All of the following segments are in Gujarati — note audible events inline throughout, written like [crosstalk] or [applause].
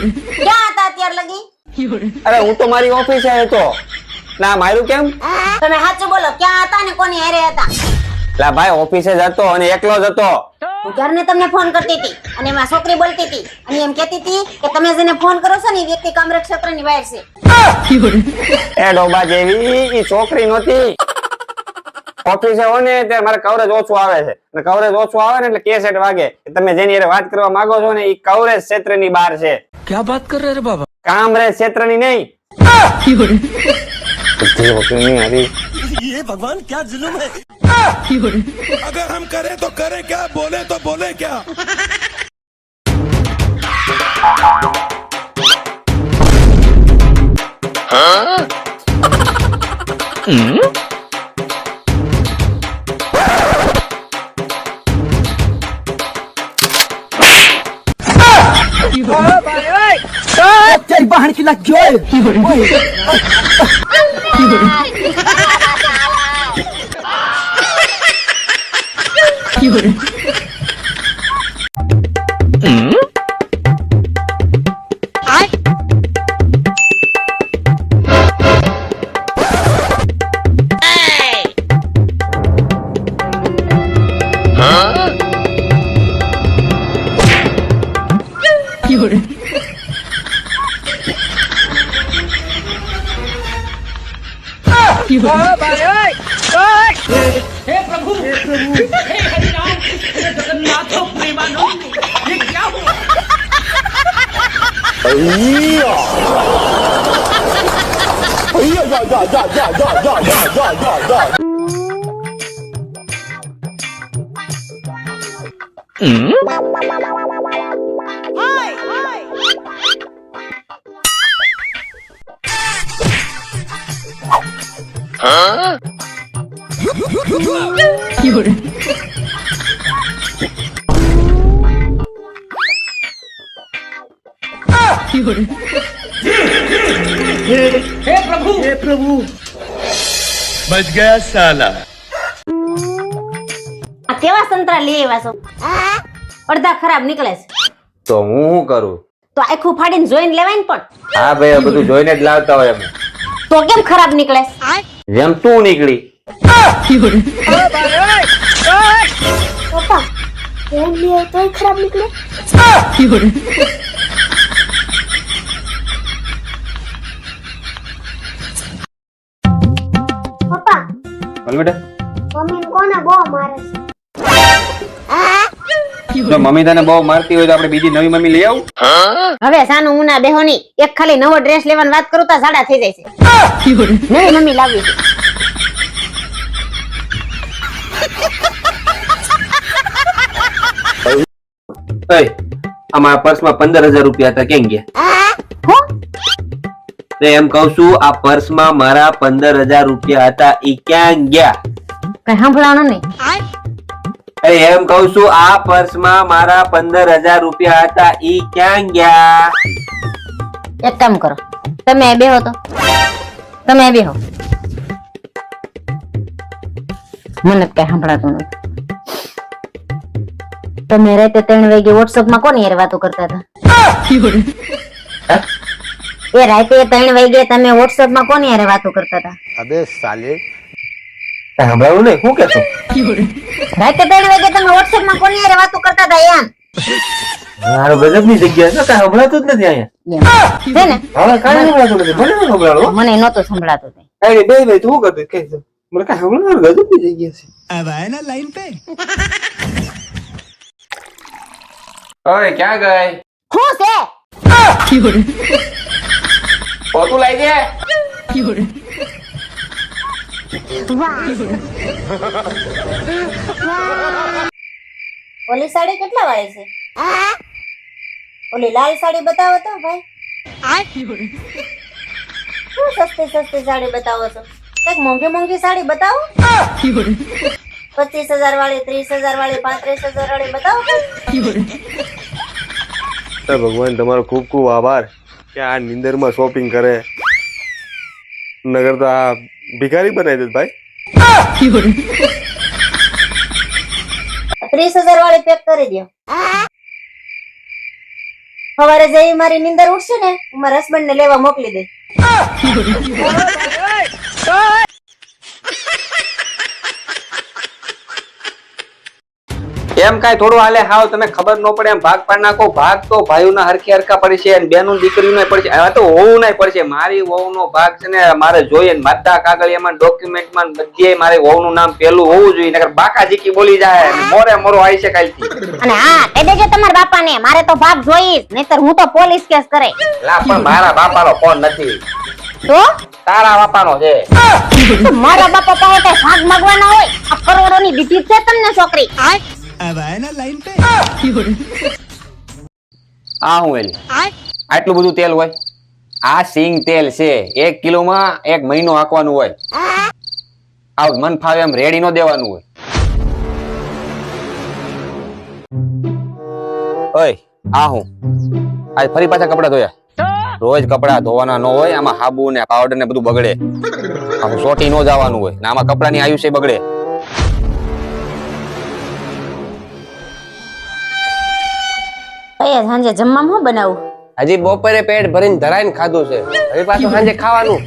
ક્યાં હતા અત્યાર લગી? અરે હું તો મારી ઓફિસે હતો. ના મારું કેમ? તમે સાચું બોલો ક્યાં હતા ને કોની હેરે હતા? લા ભાઈ ઓફિસે જ હતો અને એકલો જ હતો. હું ક્યારને તમને ફોન કરતી હતી અને એમાં છોકરી બોલતી હતી. અને એમ કહેતી હતી કે તમે જેને ફોન કરો છો ને એ વ્યક્તિ કામરેજ ક્ષેત્રની બહાર છે. એ ડોબા જેવી ઈ છોકરી નહોતી. ઓફિસે હોય ને ત્યારે મારે કવરેજ ઓછું આવે છે. અને કવરેજ ઓછું આવે ને એટલે કેસેટ વાગે. તમે જેની વાત કરવા માંગો છો ને એ કવરેજ ક્ષેત્રની બહાર છે. क्या बात कर रहे रे बाबा? काम रहे क्षेत्र नहीं। ये भगवान क्या जुलूम है? अगर हम करें तो करें क्या बोले तो बोले क्या? हाँ? la gueule Pure. હે પ્રભુ હે હરિરામ હે જગન્નાથ પ્રેમાનંદ ये क्या हुआ અઈયા અઈયા જા જા જા જા જા જા જા જા જા જા હમ 有人。有人。હે પ્રભુ હે પ્રભુ બચ ગયા સાલા આ કેવા સંતરા લઈ આવ્યા છો અડધા ખરાબ નીકળે છે તો હું શું કરું તો આખું ફાડીને જોઈને લેવાય ને પણ હા ભાઈ બધું જોઈને જ લાવતા હોય એમ તો કેમ ખરાબ નીકળે જેમ તું નીકળી. પપ્પા કેમ લે તોય ખરાબ નીકળે પપ્પા બોલ બેટા. મમ્મી કોને બહુ મારે છે? જો મમ્મી તને બહુ મારતી હોય તો આપણે બીજી નવી મમ્મી લઈ આવું. હવે સાનું મુના બેહો ની એક ખાલી નવો ડ્રેસ લેવાની વાત કરું તો સાડા થઈ જાય છે. નવી મમ્મી લાવી છે. આમાં પર્સમાં પંદર હજાર રૂપિયા હતા કેમ ગયા? એમ કઉ છું આ પર્સમાં મારા પંદર હજાર રૂપિયા હતા ઈ ક્યાં ગયા? કઈ સાંભળવાનું નહીં. એમ કહું છું આ પર્સમાં મારા પંદર હજાર રૂપિયા હતા ઈ ક્યાં ગયા? એક કામ કરો તમે બેહો તો. તમે બેહો મને કઈ સંભળાતું નથી. તમે રાતે ત્રણ વાગે વોટ્સઅપમાં કોની યાર વાતો કરતા હતા? એ રાતે ત્રણ વાગે તમે વોટ્સઅપમાં કોની યાર વાતો કરતા હતા? અબે સાલે સાંભળાવું નહીં? શું કેશો રાતે પહેલી વાગે તમે WhatsApp માં કોની હારે વાતો કરતા હતા યાર મારો ગજબની જગ્યા છે કાંઈ સંભળાતું જ નથી અહીંયા. છે ને? હવે કાંઈ સંભળાતું નથી. મને નહીં સંભળાવો મને નહોતું સંભળાતું અરે બે બે તું કરતો? કે મને કાંઈ સંભળાતું ગજબની જગ્યા છે. આ ભાઈ ના લાઈન પે ઓય ક્યાં ગઈ? હું છે? [laughs] પોતું લઈ દે [laughs] [laughs] ઓલી સાડી કેટલા વાળી છે? ઓલી લાલ સાડી બતાવો તો ભાઈ. શું સસ્તી સસ્તી સાડી બતાવો છો? કંઈક મોંઘી મોંઘી સાડી બતાવો. પચીસ હજાર વાળી, ત્રીસ હજાર વાળી, પાંત્રીસ હજાર વાળી બતાવો ભગવાન, તમારો ખૂબ ખૂબ આભાર કે આ નિંદરમાં શોપિંગ કરે. નગર તો આ ભિખારી બનાવી દે ભાઈ. ત્રીસ હજાર વાળી પેક કરી દો સવારે જઈ મારી નીંદર ઉઠશે ને મારા હસબન્ડ ને લેવા મોકલી દે. એમ કાંઈ થોડું હાલે હાવ તમે ખબર ન પડે એમ ભાગ પાડ નાખો ભાગ તો ભાઈઓના હરખી હરખા પડશે અને બેનું દીકરીઓને પડશે આ તો હોવું નહીં પડશે મારી વહુનો ભાગ છે ને મારે જોઈએ ને માતા કાગળિયામાં ડોક્યુમેન્ટમાં બધે મારે વહુનું નામ પેલું હોવું જોઈએ નકર બાકા જીકી બોલી જાય મોરે મોરો આવી છે કાલથી. અને હા કહી દેજો તમારા બાપાને. મારે તો ભાગ જોઈશ નહીતર હું તો પોલીસ કેસ કરે. લા પણ મારા બાપાનો ફોન નથી. તો તારા બાપાનો છે. મારા બાપા પાસે ભાગ માંગવાના હોય? આ કરોડોની દીધી છે તમને છોકરી. अब आए ना लाइन पे આ હું એલી આટલું બધું તેલ હોય આ સિંગ તેલ છે એક કિલોમાં એક મહિનો આંકવાનું હોય આ મન ફાવે એમ રેડી નો દેવાનું હોય ઓય આ હું આજ ફરી પાછા કપડા ધોયા રોજ કપડા ધોવાના ન હોય આમાં હાબુ ને પાવડર ને બધું બગડે આમાં સોટી નો જવાનું હોય ને આમાં કપડાની આયુષ્ય બગડે કઈ સાંજે જમવામાં હું બનાવું? હજી બપોરે પેટ ભરીને ધરાઈને ખાધું છે. હવે પાછું સાંજે ખાવાનું.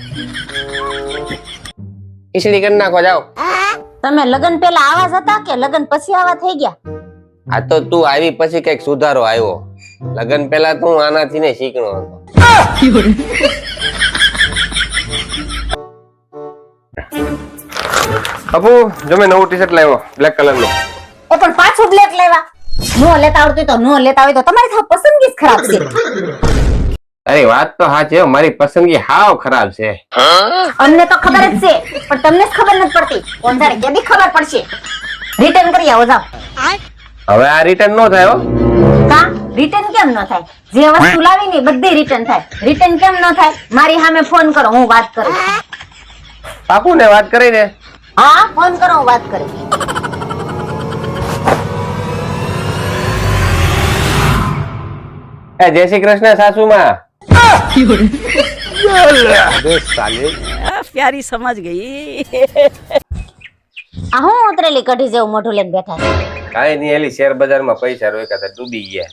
ખીચડી કરી નાખો જાઓ. તમે લગન પેલા આવા જ હતા કે લગન પછી આવા થઈ ગયા? આ તો તું આવી પછી કંઈક સુધારો આવ્યો. લગન પહેલા તો હું આનાથી ને શીખણો હતો. અપુ જો મેં નવું ટી શર્ટ લાવ્યો બ્લેક કલરનું. પણ પાછું બ્લેક લેવા નો લેતા આવડતું તો નો લેતા હોય તો તમારી તો પસંદગી જ ખરાબ છે. અરે વાત તો હા છે મારી પસંદગી હાવ ખરાબ છે. અમને તો ખબર જ છે પણ તમને જ ખબર નથી પડતી. કોણ કે બી ખબર પડશે. રિટર્ન કરી આવો જાવ હવે આ રિટર્ન નો થાય હો. કા? રિટર્ન કેમ ન થાય? જે વસ્તુ લાવી ને બધી રિટર્ન થાય. રિટર્ન કેમ ન થાય? મારી સામે ફોન કરો હું વાત કરું. પાકું ને વાત કરી ને હા ફોન કરો હું વાત કરું. એ જય શ્રી કૃષ્ણ સાસુમાં. પ્યારી સમજ ગઈ. આ હું ઉતરેલી કઢી જેવું મોઢું લઈને બેઠા છે? કાઈ નહીં એલી શેર બજારમાં પૈસા રોય હતા ડૂબી ગયા.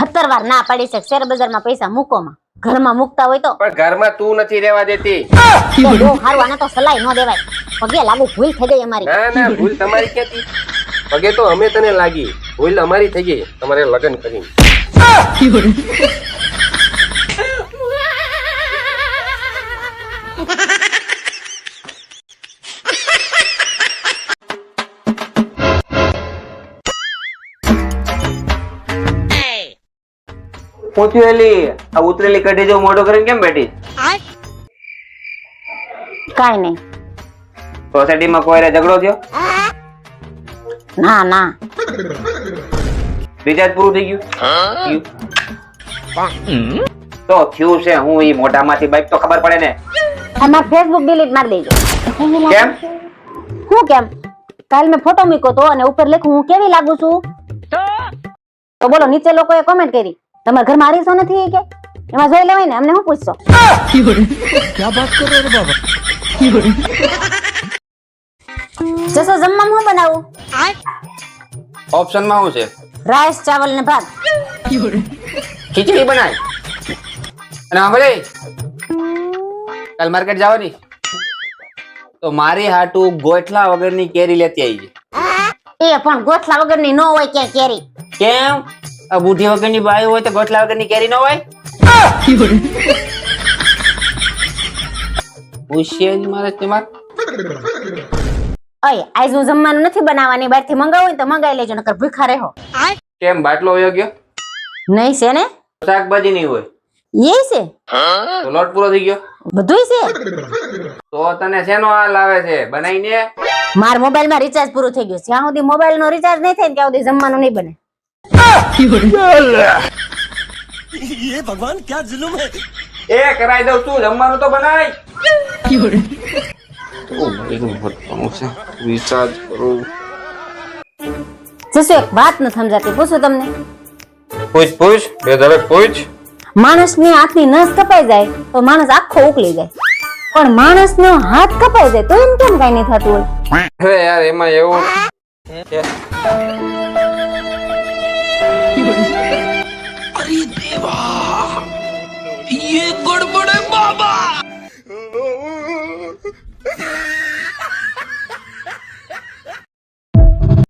હત્તર વાર ના પાડી છે શેર બજારમાં પૈસા મૂકો માં? ઘરમાં મૂકતા હોય તો? પણ ઘરમાં તું નથી રહેવા દેતી. હારું આને તો સલાહ ન દેવાય. પગે લાગુ ભૂલ થઈ ગઈ અમારી. ના ના ભૂલ તમારી કેતી પગે તો અમે તને લાગી. ભૂલ અમારી થઈ ગઈ. તમારે લગ્ન કરીને. હું એલી આ ઉતરેલી કઢી જો મોઢો કરીને કેમ બેઠી? કાઈ નહીં. સોસાયટીમાં કોઈ ઝઘડો થયો? ના ના. રિચાર્જ પૂરું થઈ ગયું? તો થયું છે હું એ મોઢામાંથી બાઈક તો ખબર પડે ને? અમાર ફેસબુક ડિલીટ મારી દેજો. કેમ? હું કેમ? કાલ મેં ફોટો મૂક્યો તો અને ઉપર લખ્યું હું કેવી લાગુ છું? તો? બોલો નીચે લોકોએ કોમેન્ટ કરી. તમારા ઘરમાં આરીસો નથી કે? એમાં જોઈ લેવાય ને અમને હું પૂછશો? ક્યાં વાત કરો રે બાબા જસો જમવામાં હું બનાવું? ઓપ્શનમાં હું છે? રાઈસ ચાવલ ને ભાત. ખીચડી બનાય. અને સાંભળે કાલ માર્કેટ જવાની. તો મારી હાટુ ગોઠલા વગરની કેરી લેતી આવી એ પણ ગોઠલા વગરની નો હોય કે કેરી. કેમ? આ બુઢી વગરની બાઈ હોય તો ગોઠલા વગરની કેરી ન હોય? હોશિયારી મારે તમારે. અય આજ હું જમવાનું નથી બનાવવાની બહારથી મંગાવું હોય તો મંગાવી લેજો નકર ભૂખા રહો કેમ બાટલો વયો ગયો નહીં છે ને શાકભાજી નહીં હોય એ છે તો લોટ પૂરો થઈ ગયો બધુંય છે તો તને શેનો હાલ આવે છે બનાવીને મારા મોબાઈલ માં રિચાર્જ પૂરું થઈ ગયું જ્યાં સુધી મોબાઈલ નો રિચાર્જ નહીં થાય ને ત્યાં સુધી જમવાનું નહીં બને ये भगवान क्या जुल्म है એ કરાઈ દઉં તું જમવાનું તો બનાય રિચાર્જ કરું જશો એક વાત ન સમજાતી પૂછું તમને પૂછ પૂછ બે ધડક પૂછ માણસની હાથની નસ કપાઈ જાય તો માણસ આખો ઉકલી જાય પણ માણસનો હાથ કપાઈ જાય તો એમ કેમ કઈ નહીં થતું હોય અરે યાર એમાં એવું છે. ये गड़बड़ है बाबा